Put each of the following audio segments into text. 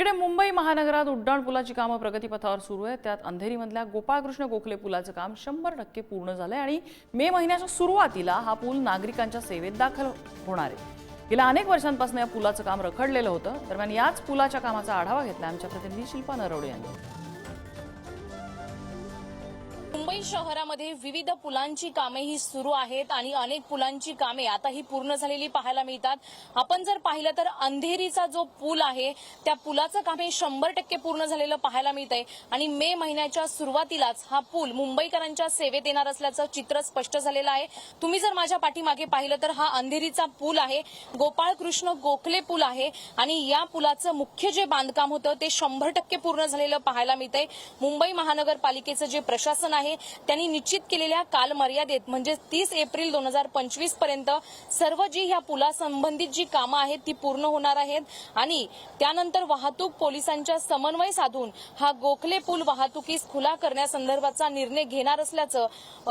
इकडे मुंबई महानगरात उड्डाण पुलाची कामं प्रगतीपथावर सुरू आहेत. त्यात अंधेरीमधल्या गोपाळकृष्ण गोखले पुलाचं काम शंभर टक्के पूर्ण झालंय आणि मे महिन्याच्या सुरुवातीला हा पूल नागरिकांच्या सेवेत दाखल होणार आहे. गेल्या अनेक वर्षांपासून या पुलाचं काम रखडलेलं होतं. दरम्यान याच पुलाच्या कामाचा आढावा घेतला आमच्या प्रतिनिधी शिल्पा नरवडे यांनी. मुंबई शहरामध्ये विविध पुलांची कामे ही सुरू आहेत आणि अनेक पुलांची कामे आता ही पूर्ण झालेली पाहायला मिळतात. आपण जर पाहिलं तर अंधेरीचा जो पूल आहे त्या पुलाचं काम हे शंभर टक्के पूर्ण झालेलं पाहायला मिळतंय. आणि मे महिन्याच्या सुरुवातीलाच हा पूल मुंबईकरांच्या सेवेत येणार असल्याचं चित्र स्पष्ट झालेलं आहे. तुम्ही जर माझ्या पाठीमागे पाहिलं तर हा अंधेरीचा पूल आहे. गोपाळकृष्ण गोखले पूल आहे आणि या पुलाचं मुख्य जे बांधकाम होतं ते शंभर टक्के पूर्ण झालेलं पाहायला मिळतंय. मुंबई महानगरपालिकेचं जे प्रशासन आहे त्यांनी निश्चित केलेल्या कालमर्यादेत म्हणजे तीस एप्रिल दोन हजार पंचवीसपर्यंत सर्व जी ह्या पुलासंबंधित जी कामं आहेत ती पूर्ण होणार आहेत. आणि त्यानंतर वाहतूक पोलिसांच्या समन्वय साधून हा गोखले पूल वाहतुकीस खुला करण्यासंदर्भाचा निर्णय घेणार असल्याचं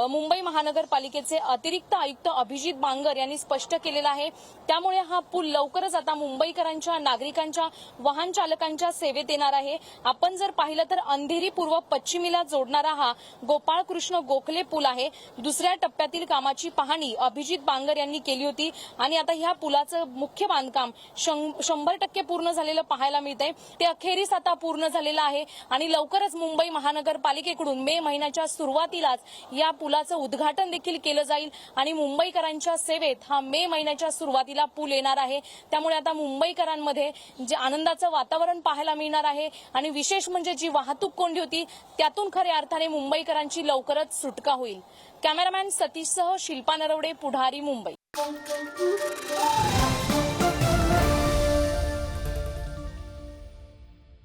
मुंबई महानगरपालिकेचे अतिरिक्त आयुक्त अभिजित बांगर यांनी स्पष्ट केलेलं आहे. त्यामुळे हा पूल लवकरच आता मुंबईकरांच्या नागरिकांच्या वाहन चालकांच्या सेवेत येणार आहे. आपण जर पाहिलं तर अंधेरी पूर्व पश्चिमेला जोडणारा हा गोपाळकृष्ण गोखले पूल आहे. दुसऱ्या टप्प्यातील कामाची पाहणी अभिजित बांगर यांनी केली होती. आणि आता ह्या पुलाचं मुख्य बांधकाम शं- शंभर टक्के पूर्ण झालेलं पाहायला मिळतंय. ते अखेरीस आता पूर्ण झालेलं आहे. आणि लवकरच मुंबई महानगरपालिकेकडून मे महिन्याच्या सुरुवातीलाच या पुलाचं उद्घाटन देखील केलं जाईल. आणि मुंबईकरांच्या सेवेत हा मे महिन्याच्या सुरुवातीला पूल येणार आहे. त्यामुळे आता मुंबईकरांमध्ये जे आनंदाचं वातावरण पाहायला मिळणार आहे. आणि विशेष म्हणजे जी वाहतूक कोंडी होती त्यातून खऱ्या अर्थाने मुंबईकरांची लवकरच सुटका होईल. कॅमेरामॅन सतीशसह शिल्पा नरवडे पुढारी मुंबई.